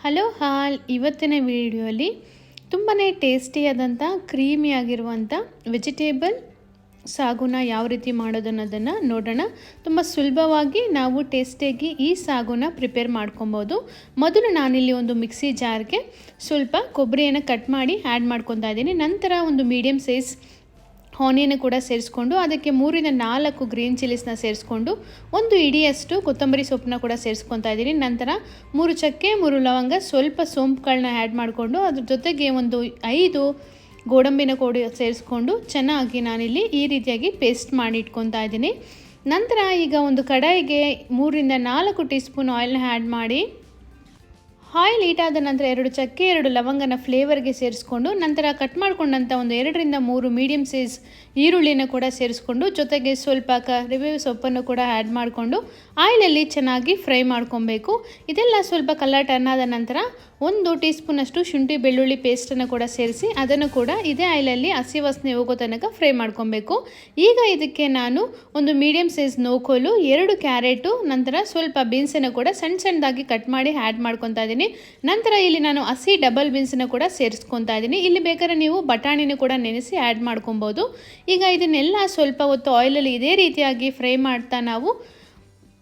Hello, ಹಾಲ್. ಇವತ್ತಿನ ವಿಡಿಯೋಲಿ ತುಂಬಾ ಟೇಸ್ಟಿಯಾದಂಥ, ಕ್ರೀಮಿಯಾಗಿರುವಂಥ ವೆಜಿಟೇಬಲ್ ಸಾಗುನ ಯಾವ ರೀತಿ ಮಾಡೋದು ಅನ್ನೋದನ್ನು ನೋಡೋಣ. ತುಂಬ ಸುಲಭವಾಗಿ ನಾವು ಟೇಸ್ಟಿಯಾಗಿ ಈ ಸಾಗುನ ಪ್ರಿಪೇರ್ ಮಾಡ್ಕೊಬೋದು. ಮೊದಲು ನಾನಿಲ್ಲಿ ಒಂದು ಮಿಕ್ಸಿ ಜಾರ್ಗೆ ಸ್ವಲ್ಪ ಕೊಬ್ಬರಿಯನ್ನು ಕಟ್ ಮಾಡಿ ಆ್ಯಡ್ ಮಾಡ್ಕೊತಾ ಇದ್ದೀನಿ. ನಂತರ ಒಂದು ಮೀಡಿಯಮ್ ಸೈಜ್ ಆನಿಯನ್ ಕೂಡ ಸೇರಿಸ್ಕೊಂಡು ಅದಕ್ಕೆ ಮೂರಿಂದ ನಾಲ್ಕು ಗ್ರೀನ್ ಚಿಲ್ಲೀಸ್ನ ಸೇರಿಸ್ಕೊಂಡು ಒಂದು ಇಡಿಯಷ್ಟು ಕೊತ್ತಂಬರಿ ಸೊಪ್ಪನ್ನ ಕೂಡ ಸೇರಿಸ್ಕೊತಾ ಇದ್ದೀನಿ. ನಂತರ ಮೂರು ಚಕ್ಕೆ, ಮೂರು ಲವಂಗ, ಸ್ವಲ್ಪ ಸೋಂಪುಗಳನ್ನ ಆ್ಯಡ್ ಮಾಡಿಕೊಂಡು ಅದ್ರ ಜೊತೆಗೆ ಒಂದು ಐದು ಗೋಡಂಬಿನ ಕೂಡ ಸೇರಿಸ್ಕೊಂಡು ಚೆನ್ನಾಗಿ ನಾನಿಲ್ಲಿ ಈ ರೀತಿಯಾಗಿ ಪೇಸ್ಟ್ ಮಾಡಿ ಇಟ್ಕೊತಾ ಇದ್ದೀನಿ. ನಂತರ ಈಗ ಒಂದು ಕಡಾಯಿಗೆ ಮೂರಿಂದ ನಾಲ್ಕು ಟೀ ಸ್ಪೂನ್ ಆಯಿಲ್ನ ಆ್ಯಡ್ ಮಾಡಿ ಆಯಿಲ್ ಆದ ನಂತರ ಎರಡು ಚಕ್ಕೆ, ಎರಡು ಲವಂಗನ ಫ್ಲೇವರ್ಗೆ ಸೇರಿಸ್ಕೊಂಡು ನಂತರ ಕಟ್ ಮಾಡ್ಕೊಂಡಂಥ ಒಂದು ಎರಡರಿಂದ ಮೂರು ಮೀಡಿಯಮ್ ಸೈಜ್ ಈರುಳ್ಳಿನ ಕೂಡ ಸೇರಿಸ್ಕೊಂಡು ಜೊತೆಗೆ ಸ್ವಲ್ಪ ಕರಿಬೇವು ಸೊಪ್ಪನ್ನು ಕೂಡ ಆ್ಯಡ್ ಮಾಡಿಕೊಂಡು ಆಯಿಲಲ್ಲಿ ಚೆನ್ನಾಗಿ ಫ್ರೈ ಮಾಡ್ಕೊಬೇಕು. ಇದೆಲ್ಲ ಸ್ವಲ್ಪ ಕಲರ್ ಟರ್ನ್ ಆದ ನಂತರ ಒಂದು ಟೀ ಸ್ಪೂನಷ್ಟು ಶುಂಠಿ ಬೆಳ್ಳುಳ್ಳಿ ಪೇಸ್ಟನ್ನು ಕೂಡ ಸೇರಿಸಿ ಅದನ್ನು ಕೂಡ ಇದೇ ಆಯಿಲಲ್ಲಿ ಹಸಿ ವಾಸನೆ ಹೋಗೋ ತನಕ ಫ್ರೈ ಮಾಡ್ಕೊಬೇಕು. ಈಗ ಇದಕ್ಕೆ ನಾನು ಒಂದು ಮೀಡಿಯಮ್ ಸೈಜ್ ನೋಕೋಲು ಎರಡು ಕ್ಯಾರೆಟು ನಂತರ ಸ್ವಲ್ಪ ಬೀನ್ಸನ್ನು ಕೂಡ ಸಣ್ಣ ಸಣ್ಣದಾಗಿ ಕಟ್ ಮಾಡಿ ಆ್ಯಡ್ ಮಾಡ್ಕೊತಾ ಇದ್ದೀನಿ. ನಂತರ ಇಲ್ಲಿ ನಾನು ಹಸಿ ಡಬಲ್ ಬೀನ್ಸ್ನ ಕೂಡ ಸೇರಿಸ್ಕೊತಾ ಇದ್ದೀನಿ. ಇಲ್ಲಿ ಬೇಕಾದ್ರೆ ನೀವು ಬಟಾಣಿನೂ ಕೂಡ ನೆನೆಸಿ ಆ್ಯಡ್ ಮಾಡ್ಕೊಬೋದು. ಈಗ ಇದನ್ನೆಲ್ಲ ಸ್ವಲ್ಪ ಹೊತ್ತು ಆಯಿಲಲ್ಲಿ ಇದೇ ರೀತಿಯಾಗಿ ಫ್ರೈ ಮಾಡ್ತಾ ನಾವು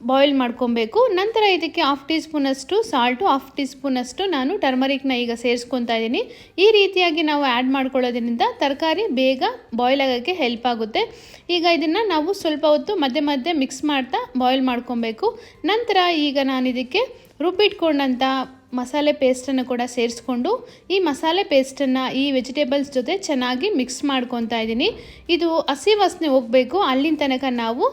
ಬಾಯ್ಲ್ ಮಾಡ್ಕೊಬೇಕು. ನಂತರ ಇದಕ್ಕೆ ಹಾಫ್ ಟೀ ಸ್ಪೂನಷ್ಟು ಸಾಲ್ಟು ಹಾಫ್ ಟೀ ಸ್ಪೂನಷ್ಟು ನಾನು ಟರ್ಮರಿಕ್ನ ಈಗ ಸೇರಿಸ್ಕೊತಾ ಇದ್ದೀನಿ. ಈ ರೀತಿಯಾಗಿ ನಾವು ಆ್ಯಡ್ ಮಾಡ್ಕೊಳ್ಳೋದ್ರಿಂದ ತರಕಾರಿ ಬೇಗ ಬಾಯ್ಲ್ ಆಗೋಕ್ಕೆ ಹೆಲ್ಪ್ ಆಗುತ್ತೆ. ಈಗ ಇದನ್ನು ನಾವು ಸ್ವಲ್ಪ ಹೊತ್ತು ಮಧ್ಯೆ ಮಧ್ಯೆ ಮಿಕ್ಸ್ ಮಾಡ್ತಾ ಬಾಯ್ಲ್ ಮಾಡ್ಕೊಬೇಕು. ನಂತರ ಈಗ ನಾನು ಇದಕ್ಕೆ ರುಬ್ಬಿಟ್ಕೊಂಡಂಥ ಮಸಾಲೆ ಪೇಸ್ಟನ್ನು ಕೂಡ ಸೇರಿಸ್ಕೊಂಡು ಈ ಮಸಾಲೆ ಪೇಸ್ಟನ್ನು ಈ ವೆಜಿಟೇಬಲ್ಸ್ ಜೊತೆ ಚೆನ್ನಾಗಿ ಮಿಕ್ಸ್ ಮಾಡ್ಕೊತಾ ಇದ್ದೀನಿ. ಇದು ಹಸಿ ವಾಸನೆ ಹೋಗಬೇಕು. ಅಲ್ಲಿನ ತನಕ ನಾವು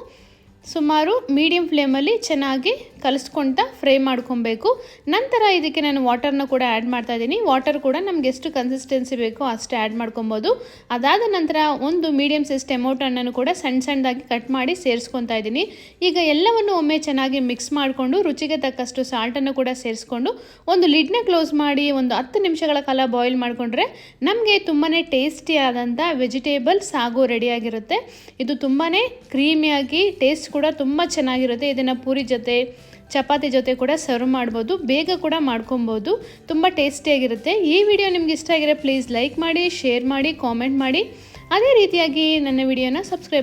ಸುಮಾರು ಮೀಡಿಯಮ್ ಫ್ಲೇಮಲ್ಲಿ ಚೆನ್ನಾಗಿ ಕಲಿಸ್ಕೊಳ್ತಾ ಫ್ರೈ ಮಾಡ್ಕೊಬೇಕು. ನಂತರ ಇದಕ್ಕೆ ನಾನು ವಾಟರ್ನ ಕೂಡ ಆ್ಯಡ್ ಮಾಡ್ತಾ ಇದ್ದೀನಿ. ವಾಟರ್ ಕೂಡ ನಮ್ಗೆ ಎಷ್ಟು ಕನ್ಸಿಸ್ಟೆನ್ಸಿ ಬೇಕೋ ಅಷ್ಟು ಆ್ಯಡ್ ಮಾಡ್ಕೊಬೋದು. ಅದಾದ ನಂತರ ಒಂದು ಮೀಡಿಯಮ್ ಸೈಜ್ ಟೊಮೊಟೊ ಹಣ್ಣನ್ನು ಕೂಡ ಸಣ್ಣ ಸಣ್ಣದಾಗಿ ಕಟ್ ಮಾಡಿ ಸೇರಿಸ್ಕೊತಾ ಇದ್ದೀನಿ. ಈಗ ಎಲ್ಲವನ್ನು ಒಮ್ಮೆ ಚೆನ್ನಾಗಿ ಮಿಕ್ಸ್ ಮಾಡಿಕೊಂಡು ರುಚಿಗೆ ತಕ್ಕಷ್ಟು ಸಾಲ್ಟನ್ನು ಕೂಡ ಸೇರಿಸ್ಕೊಂಡು ಒಂದು ಲಿಡ್ನ ಕ್ಲೋಸ್ ಮಾಡಿ ಒಂದು ಹತ್ತು ನಿಮಿಷಗಳ ಕಾಲ ಬಾಯ್ಲ್ ಮಾಡಿಕೊಂಡ್ರೆ ನಮಗೆ ತುಂಬಾ ಟೇಸ್ಟಿಯಾದಂಥ ವೆಜಿಟೇಬಲ್ ಸಾಗು ರೆಡಿಯಾಗಿರುತ್ತೆ. ಇದು ತುಂಬಾ ಕ್ರೀಮಿಯಾಗಿ ಟೇಸ್ಟ್ ಕೂಡ ತುಂಬ ಚೆನ್ನಾಗಿರುತ್ತೆ. ಇದನ್ನು ಪೂರಿ ಜೊತೆ ಚಪಾತಿ ಜೊತೆ ಕೂಡ ಸರ್ವ್ ಮಾಡ್ಬೋದು, ಬೇಗ ಕೂಡ ಮಾಡ್ಕೊಬೋದು, ತುಂಬ ಟೇಸ್ಟಿಯಾಗಿರುತ್ತೆ ಈ ವಿಡಿಯೋ ನಿಮ್ಗೆ ಇಷ್ಟ ಆಗಿರೋ ಪ್ಲೀಸ್ ಲೈಕ್ ಮಾಡಿ ಶೇರ್ ಮಾಡಿ ಕಾಮೆಂಟ್ ಮಾಡಿ. ಅದೇ ರೀತಿಯಾಗಿ ನನ್ನ ವಿಡಿಯೋನ ಸಬ್ಸ್ಕ್ರೈಬ್